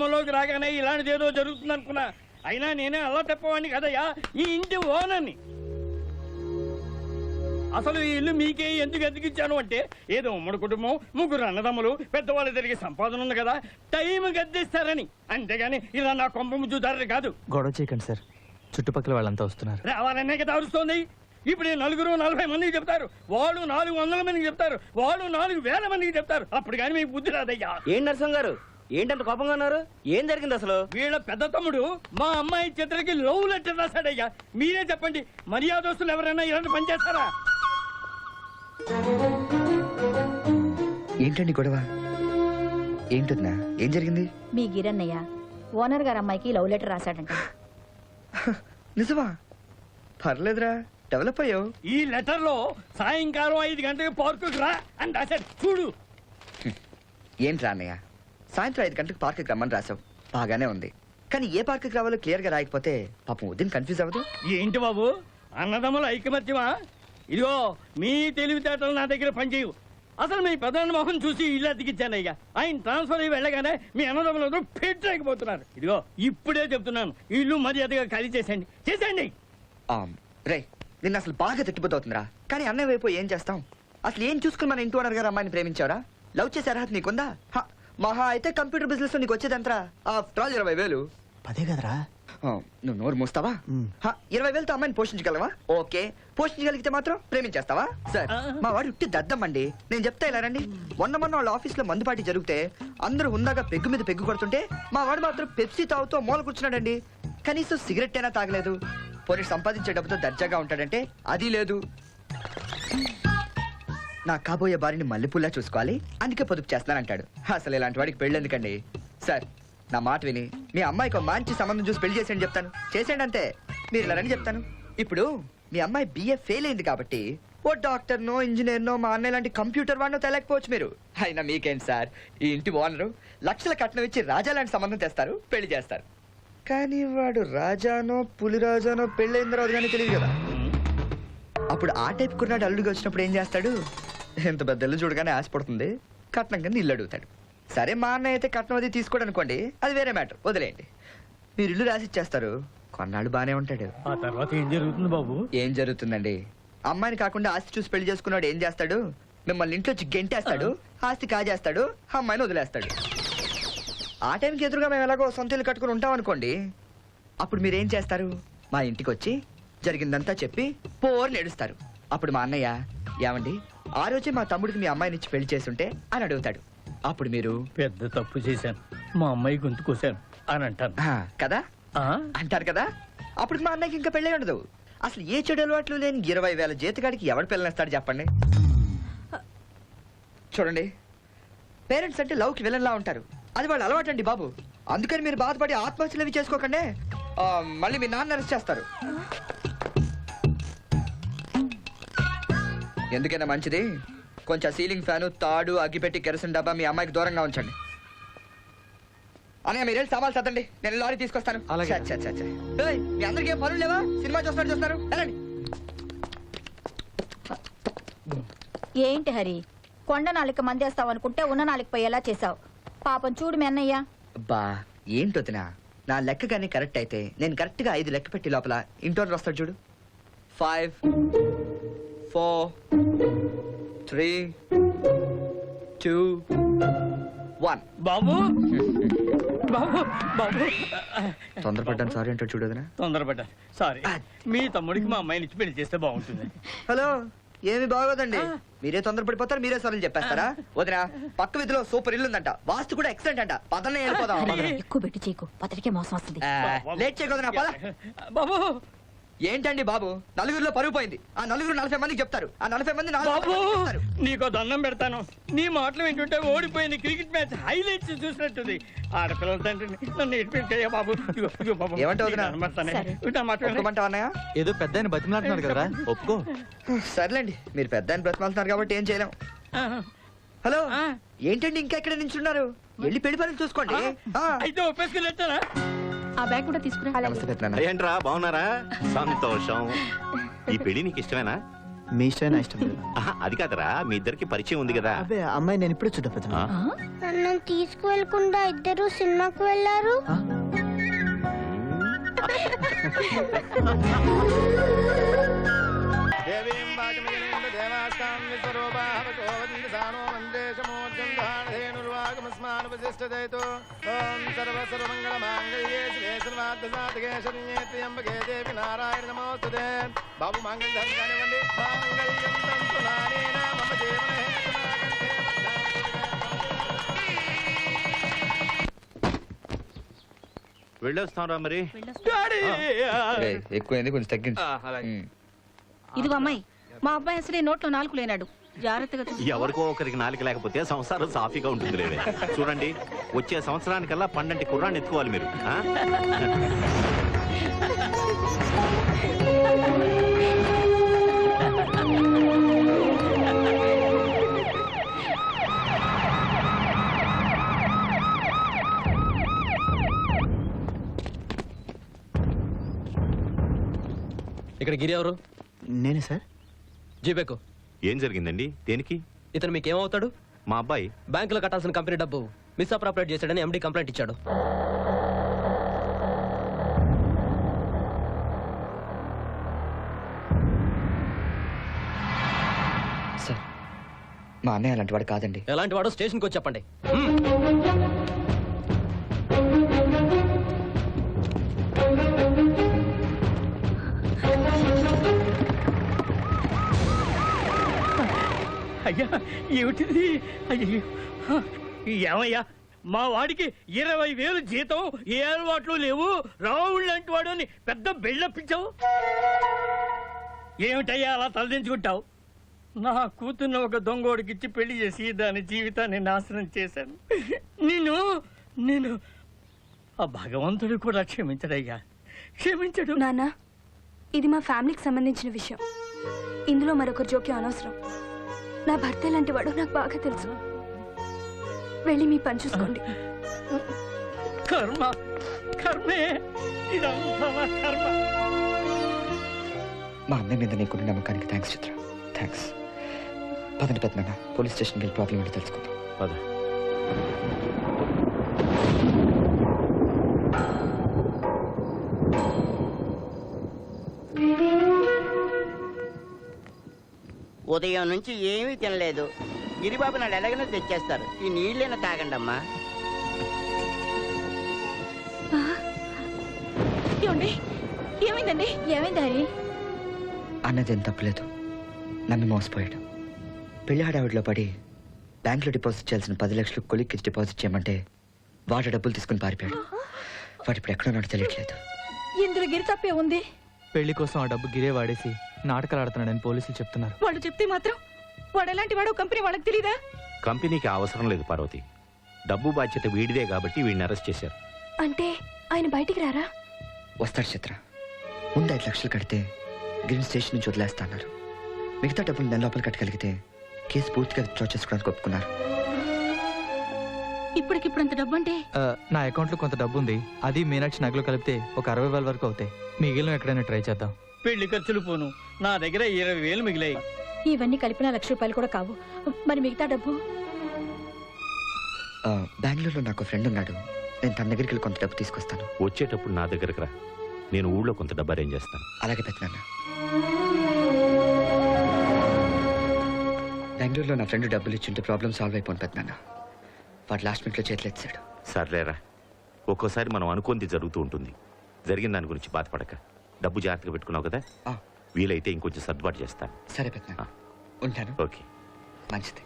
గుమ్మలోకి రాగానే ఇలాంటిది ఏదో జరుగుతుంది అనుకున్నా. అయినా నేనే అలా తెప్పవాడిని కదయ్యా. ఈ ఇంటి ఓనర్ని. అసలు ఈ ఇల్లు మీకే ఎందుకు ఎందుకు ఇచ్చాను అంటే ఏదో ఉమ్మడి కుటుంబం ముగ్గురు అన్నదమ్ములు పెద్దవాళ్ళు తిరిగి సంపాదన ఉంది కదా టైం గద్దిస్తారని. అంతేగాని ఇలా నా కొంప ముద్దుదారు కాదు. గొడవ చేయకండి సార్. చుట్టుపక్కల వాళ్ళంతా వస్తున్నారు. రావాలనే కదా అరుస్తోంది. ఇప్పుడు ఈ నలుగురు నలభై మందికి చెప్తారు. వాళ్ళు నాలుగు వందల మందికి చెప్తారు. వాళ్ళు నాలుగు వేల మందికి చెప్తారు. అప్పుడు కానీ మీకు బుద్ధి రాదయ్యా. ఏం నరసింహ గారు ఏంటంత కోపంగా ఉన్నారు? ఏం జరిగింది అసలు? వీళ్ళ పెద్ద తమ్ముడు మా అమ్మాయి చిత్రకి లవ్ లెటర్ రాశాడయ్యా. మీరే చెప్పండి మర్యాదస్తులు ఎవరైనా ఇలాంటి పని చేస్తారా? ఏంటండి గొడవ? ఏంటన్నా? ఏం జరిగింది? మీ గిరన్నయ్య ఓనర్ గారు అమ్మాయికి లవ్ లెటర్ రాశాడంట. నిజమా? పర్లేదురా డెవలప్ అయ్యావు. ఈ లెటర్లో సాయంకాలం ఐదు గంటలకు పార్కుకి రా అని రాశాడు. చూడు. ఏంట్రా అన్నయ్య? సాయంత్రం ఐదు గంటలకు పార్క్కి రమ్మని రాసావు బాగానే ఉంది. కానీ ఏ పార్క్కి రావాలో క్లియర్గా రాయకపోతే పాపం ఉదయం కన్ఫ్యూజ్ అవ్వదు. ఏంటి బాబు అన్నదమ్ముల ఐకమత్యమా ఇదిగో మీ తెలివితేటలు నా దగ్గర పనిచేయవు. అసలు మీ ప్రధాన మొహం చూసి ఇల్లు అతికిచ్చానయ్యా ఆయన ట్రాన్స్ఫర్ అయ్యి వెళ్ళగానే మీ అన్నదమ్ములందరూ పెట్టలేకపోతున్నారు ఇదిగో ఇప్పుడే చెప్తున్నాను. ఇల్లు మర్యాదగా ఖాళీ చేసేయండి. చేసేయండి. రేయ్ నిన్న అసలు బాగా తిట్టిపోతుందిరా కానీ అన్నయ్య వైపు ఏం చేస్తాం? అసలు ఏం చూసుకుని మన ఇంటి ఓనర్ గారు అమ్మాయిని ప్రేమించావరా? లవ్ చేసే అర్హత నీకుందా? హ, మహా అయితే కంప్యూటర్ బిజినెస్లో నీకు వచ్చేదంతరా ఆఫ్టర్ ఆల్ ఇరవై వేలు. పదే కదరా. నువ్వు నోరు మూస్తావా. హ, ఇరవై వేలతో అమ్మాయిని పోషించగలవా? ఓకే. పోషించగలిగితే మాత్రం ప్రేమించేస్తావా? సార్ మా వాడు ఉట్టి దద్దమ్మండి. నేను చెప్తా ఇలా రండి. మొన్న మొన్న వాళ్ళ ఆఫీస్లో మందు పార్టీ జరిగితే అందరూ ఉందాగా పెగ్గు మీద పెగ్గు కొడుతుంటే మా వాడు మాత్రం పెప్సీ తాగుతూ మూల కూర్చున్నాడండి. కనీసం సిగరెట్ అయినా తాగలేదు. పోనీ సంపాదించే డబ్బుతో దర్జాగా ఉంటాడంటే అది లేదు. నా కాబోయే భార్యని మల్లెపూల్లా చూసుకోవాలి. అందుకే పొదుపు చేస్తానంటాడు అసలు ఇలాంటి వాడికి పెళ్ళెందుకండి సార్ నా మాట విని మీ అమ్మాయికి ఒక మంచి సంబంధం చూసి పెళ్ళి చేసేయండి చెప్తాను. చేసేయండి అంతే. మీరు ఇలా రండి చెప్తాను. ఇప్పుడు మీ అమ్మాయి బిఏ ఫెయిల్ అయింది కాబట్టి ఓ డాక్టర్నో ఇంజనీర్నో మా అన్నయ్య లాంటి కంప్యూటర్ వాడినో తెలియకపోవచ్చు మీరు. అయినా మీకేంటి సార్? ఈ ఇంటి ఓనరు లక్షల కట్నం ఇచ్చి రాజా లాంటి సంబంధం తెస్తారు పెళ్ళి చేస్తారు. కానీ వాడు రాజానో పులిరాజానో పెళ్ళైన తర్వాత కానీ తెలియదు కదా. అప్పుడు ఆ టైప్ కున్నాడు అల్లుడికి వచ్చినప్పుడు ఏం చేస్తాడు? ఎంత పెద్ద ఇల్లు చూడగానే ఆశపడుతుంది. కట్నం కింద ఇల్లు అడుగుతాడు. సరే మా అన్నయ్య అయితే కట్నం అది తీసుకోడు అనుకోండి అది వేరే మ్యాటర్. వదిలేయండి. మీరు ఇల్లు రాసి ఇచ్చేస్తారు. కొన్నాళ్ళు బానే ఉంటాడు. ఆ తర్వాత ఏం జరుగుతుంది బాబు? ఏం జరుగుతుందండి? అమ్మాయిని కాకుండా ఆస్తి చూసి పెళ్ళి చేసుకున్నాడు ఏం చేస్తాడు? మిమ్మల్ని ఇంట్లో వచ్చి గెంటేస్తాడు ఆస్తి కాజేస్తాడు అమ్మాయిని వదిలేస్తాడు. ఆ టైంకి ఎదురుగా మేము ఎలాగో సొంత ఇల్లు కట్టుకుని ఉంటాం అనుకోండి. అప్పుడు మీరేం చేస్తారు? మా ఇంటికి వచ్చి జరిగిందంతా చెప్పి పోర్ నేడుస్తారు అప్పుడు మా అన్నయ్య ఏమండి ఆ రోజే మా తమ్ముడికి మీ అమ్మాయిని ఇచ్చి పెళ్ళి చేసుంటే? అని అడుగుతాడు. అప్పుడు మీరు పెద్ద తప్పు చేశాను. మా అమ్మాయి గొంతు కోసాను అని అంటాను. "ఆ, కదా? ఆ? అంటారు కదా? అప్పుడు మా అన్నయ్యకి ఇంకా పెళ్ళే ఉండదు. అసలు ఏ చెడు అలవాట్లు లేని ఇరవై వేల జీతగాడికి ఎవడు పిల్లనిస్తాడు చెప్పండి? చూడండి పేరెంట్స్ అంటే లవ్కి విలన్లా ఉంటారు. అది వాళ్ళు అలవాటు అండి బాబు. అందుకని మీరు బాధపడి ఆత్మహత్యలు అవి చేసుకోకండి. ఆ, మళ్ళీ మీ నాన్న అరెస్ట్ చేస్తారు. ఎందుకైనా మంచిది? కొంచెం సీలింగ్ ఫ్యాను తాడు అగ్గిపెట్టి కెరసిన్ డబ్బా మీ అమ్మాయికి దూరంగా ఉంచండి. అనగా మీరు వెళ్ళి సామాన్లు సర్దండి? నేను లారీ తీసుకొస్తాను. మీ అందరికీ ఏం పనులు లేవా? సినిమా చూస్తున్నారు చూస్తారు వెళ్ళండి. ఏంటి హరి? కొండ నాలుక మందేస్తావు అనుకుంటే ఉన్న నాలుక పోయేలా చేసావు పాపం చూడు మీ అన్నయ్య. అబ్బా ఏంటొదినా నా లెక్క కానీ కరెక్ట్ అయితే నేను కరెక్ట్గా ఐదు లెక్క పెట్టి లోపల ఇంటోర్ వస్తాడు చూడు. Five four three two one బాబు! బాబు బాబు! తొందరపడ్డాను సారీ అంటాడు చూడు వదినా. తొందరపడ్డా సారీ మీ తమ్ముడికి మా అమ్మాయిని ఇచ్చి పెళ్ళి చేస్తే బాగుంటుంది. హలో ఏమి బాగోదండి. మీరే తొందరపడిపోతారు మీరే సార్లు చెప్పేస్తారా? వదినా పక్క వీధిలో సూపర్ ఇల్లు ఉందంట. వాస్తు కూడా ఎక్సలెంట్ అంట. పదనే వెళ్ళిపోదాం. ఎక్కువ పెట్టి చీకు. పత్రికే మోసం వస్తుంది. లేట్ చేయకూడదునా పద. బాబు! ఏంటండి బాబు? నలుగురిలో పరుగు పోయింది. ఆ నలుగురు నలభై మందికి చెప్తారు. ఆ నలభై మంది బాబు. నీకో దండం పెడతాను. నీ మాటలు వింటుంటే ఓడిపోయింది క్రికెట్ మ్యాచ్ హైలైట్స్ చూసినట్టుంది. ఆడపిల్లల తండ్రిని నన్ను ఇడిపించయ్యా బాబు. ఏదో పెద్ద ఆయన బతిమలాడుతున్నాడు కదరా ఒప్పుకో. సర్లేండి మీరు పెద్ద ఆయన బ్రతమాలుతున్నారు కాబట్టి ఏం చేయలేం. ఆ, హలో. ఏంటండి ఇంకా ఎక్కడ నించున్నారు? వెళ్ళి పెళ్ళి పనులు చూసుకోండి. ఆ. అయితే ఒప్పేసుకున్నట్టనా ఆ బ్యాగ్ కూడా తీసుకురా. ఏంట్రా బాగున్నారా? సంతోషం. ఈ పెళ్ళి నీకు ఇష్టమేనా? మీ ఇష్టం నా ఇష్టం ఆహా, అది కాదురా. మీ ఇద్దరికి పరిచయం ఉంది కదా. అబ్బే అమ్మాయి నేను ఇప్పుడే పెద్ద ఆ? నన్ను తీసుకువెళ్ళకుండా ఇద్దరు సినిమాకి వెళ్ళారు. బాబు మంగళ ధర్మ కానివ్వండి మాంగళ్యం తంతు నానేన మమ జీవన వెళ్ళొస్తాం మరి. రేయ్, ఎక్కువైంది కొంచెం తగ్గించు. ఇదిగో అమ్మాయి మా అబ్బాయి అసలే నోట్లో నాలుగు లేనాడు. జాగ్రత్తగా. ఎవరికో ఒకరికి నాలుగు లేకపోతే సంసారం సాఫీగా ఉంటుంది లేవే చూడండి వచ్చే సంవత్సరానికల్లా పండంటి కుర్రాన్ని ఎత్తుకోవాలి మీరు ఆ? ఇక్కడ గిరి ఎవరు నేనే సార్ జీబేకు ఏం జరిగిందండి? దేనికి? ఇతను మీకు ఏమవుతాడు మా అబ్బాయి. బ్యాంకులో కట్టాల్సిన కంపెనీ డబ్బు మిస్అప్రాపరేట్ చేశాడని ఎండి కంప్లైంట్ ఇచ్చాడు. సార్ మా అన్నయ్య అలాంటి వాడు కాదండి. ఎలాంటి వాడు స్టేషన్కి వచ్చి చెప్పండి. అయ్యా ఏమిటిది? అయ్యో ఏమయ్యా మా వాడికి ఇరవై వేలు జీతం ఏ అలవాట్లు లేవు రావుడు లాంటి వాడు అని పెద్ద బిళ్ళప్పించావు ఏమిటయ్యా అలా తలదించుకుంటావు? నా కూతుర్ని ఒక దొంగోడికి ఇచ్చి పెళ్ళి చేసి దాని జీవితాన్ని నాశనం చేశాను. నేను నేను ఆ భగవంతుడు కూడా క్షమించడయ్యా. క్షమించడు. నాన్న ఇది మా ఫ్యామిలీకి సంబంధించిన విషయం. ఇందులో మరొకరు జోక్యం అనవసరం. నా భర్త లాంటి వాడు నాకు బాగా తెలుసు. వెళ్ళి మీ పని చూసుకోండి. కర్మ కర్మే ఇదంతా నా కర్మ. మా అన్నయ్య మీద నీకున్న నమ్మకానికి థ్యాంక్స్ చిత్ర. థ్యాంక్స్ పదండి పెద్దనాన్న పోలీస్ స్టేషన్కి వెళ్ళి ప్రాబ్లం ఏంటో తెలుసుకుందాం. పద. ఉదయం నుంచి ఏమీ తినలేదు. గిరిబాబు నాడు ఎలాగైనా తెచ్చేస్తారు. ఈ నీళ్ళైనా తాగండి అమ్మా ఏమైందండి? ఏమైంది హరి అన్నది ఏం తప్పలేదు. నమ్మి మోసపోయాడు. పెళ్ళి హడావిడిలో పడి బ్యాంకులో డిపాజిట్ చేయాల్సిన పది లక్షలు కొలిక్కి డిపాజిట్ చేయమంటే వాడు డబ్బులు తీసుకుని పారిపోయాడు. వాడు ఇప్పుడు ఎక్కడ ఉన్నాడో తెలియట్లేదు. ఇందులో గిరి తప్పే ఉంది. పెళ్ళి కోసం ఆ డబ్బు గిరే వాడేసి నాటకాలు ఆడుతున్నాడని పోలీసులు చెప్తున్నారు. వాళ్ళు చెప్తే మాత్రం వాడు ఎలాంటి వాడు కంపెనీ వాళ్ళకి తెలీదా? కంపెనీకి ఆ అవసరం లేదు పార్వతి. డబ్బు బాధ్యత వీడిదే కాబట్టి వీడిని అరెస్ట్ చేశారు. అంటే ఆయన బయటికి రారా? వస్తాడు చిత్ర. ముందు ఐదు లక్షలు కడితే గ్రీన్ స్టేషన్ నుంచి వదిలేస్తా అన్నారు. మిగతా డబ్బులు నెల లోపల కట్టగలిగితే కేసు పూర్తిగా విత్డ్రా చేసుకోవడానికి ఒప్పుకున్నారు. ఇప్పటికిప్పుడు అంత డబ్బు అంటే ఆ, నా అకౌంట్లో కొంత డబ్బు ఉంది అది మీనాక్షి నగలు కలిపితే ఒక అరవై వేల వరకు అవుతాయి. మిగిలిన ఎక్కడైనా ట్రై చేద్దాం. పెళ్ళి ఖర్చులు పోను. నా దగ్గర ఇరవై వేలు మిగిలాయి. ఇవన్నీ కలిపిన లక్ష రూపాయలు కూడా కావు. మరి మిగతా డబ్బు? ఆ, బెంగళూరులో నాకు ఫ్రెండ్ ఉన్నాడు. నేను తన దగ్గరికి వెళ్ళి కొంత డబ్బు తీసుకొస్తాను. వచ్చేటప్పుడు నా దగ్గరకు రా. నేను ఊళ్ళో కొంత డబ్బు అరేంజ్ చేస్తాను. అలాగే పెద్దనాన్న. బెంగళూరులో నా ఫ్రెండ్ డబ్బులు ఇచ్చింటే ప్రాబ్లం సాల్వ్ అయిపోయింది పెద్దనాన్న. వాడు లాస్ట్ మినిట్లో చేతులు ఎత్తాడు సర్లేరా. ఒక్కోసారి మనం అనుకుంది జరుగుతూ ఉంటుంది. జరిగిన దాని గురించి బాధపడక. డబ్బు జాగ్రత్తగా పెట్టుకున్నావు కదా? వీలైతే ఇంకొంచెం సర్దుబాటు చేస్తాను సరే. ఉంటాను. ఓకే. మంచిది.